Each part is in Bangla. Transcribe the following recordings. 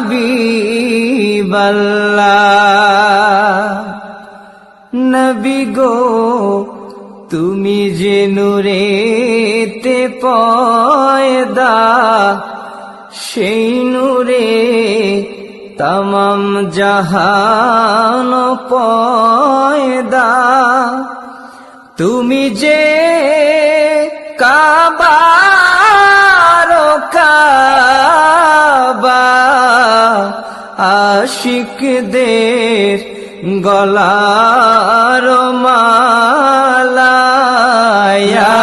হাবিবাল্লাহ। গো, তুমি যে নূরেতে পয়দা, সেই নূরে তমাম জাহান পয়দা। তুমি যে কাবার কাবা আশিকদের গলার মালা ইয়া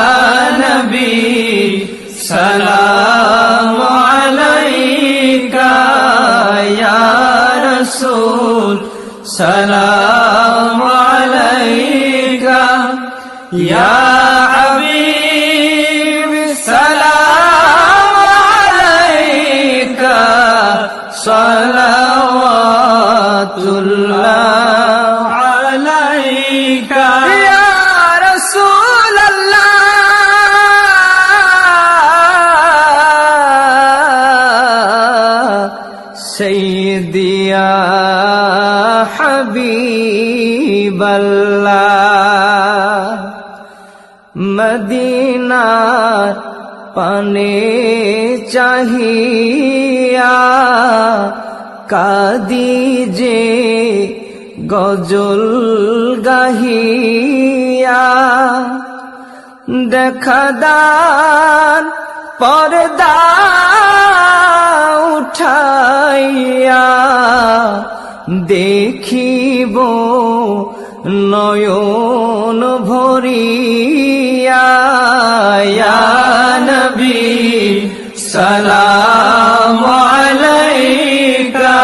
নবী সালাম আলাইকা ইয়া রাসূল সালাম আলাইকা ইয়া সাইয়্যিদিয়া হাবিবাল্লাহ মদিনার পানে চাহিয়া কাদি যে গজল গাহিয়া দেখা দান পর্দা উঠাইয়া দেখিব নয়ন ভরিয়া। নবী সালাম আলাইকা।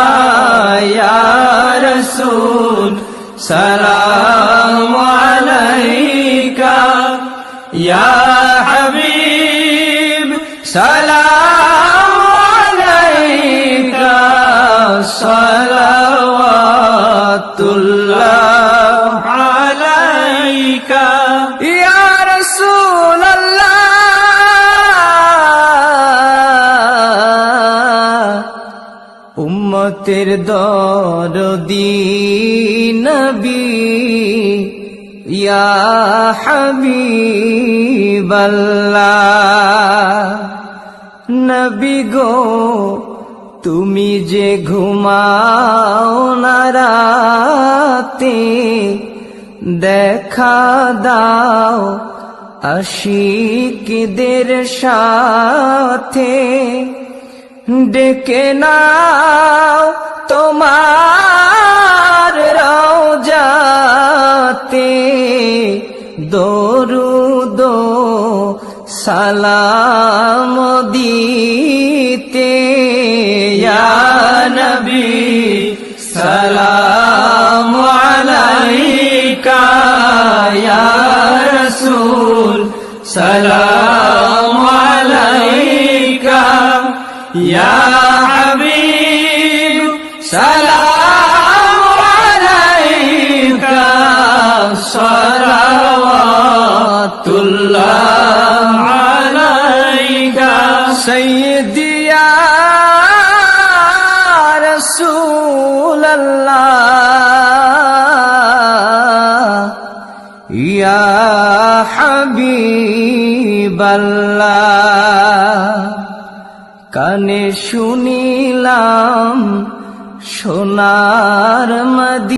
ইয়া রাসূল সালাম আলাইকা। ইয়া হাবিব সালাম সালাওয়াতুল্লাহ আলাইকা। ইয়া রাসূলাল্লাহ। উম্মতের দরদি নবী। ইয়া হাবিবাল্লাহ। নবী গো। তুমি যে ঘুমাও না রাতে দেখা দাও আশিকদের সাথে। ডেকে নাও তোমার রওজাতে দরুদ সালাম দিতে নবী সালাম আলাইকা ইয়া রাসূল সালাম আলাইকা ইয়া হাবিব সালাম হাবিবাল্লাহ কানে শুনিলাম সোনার মদি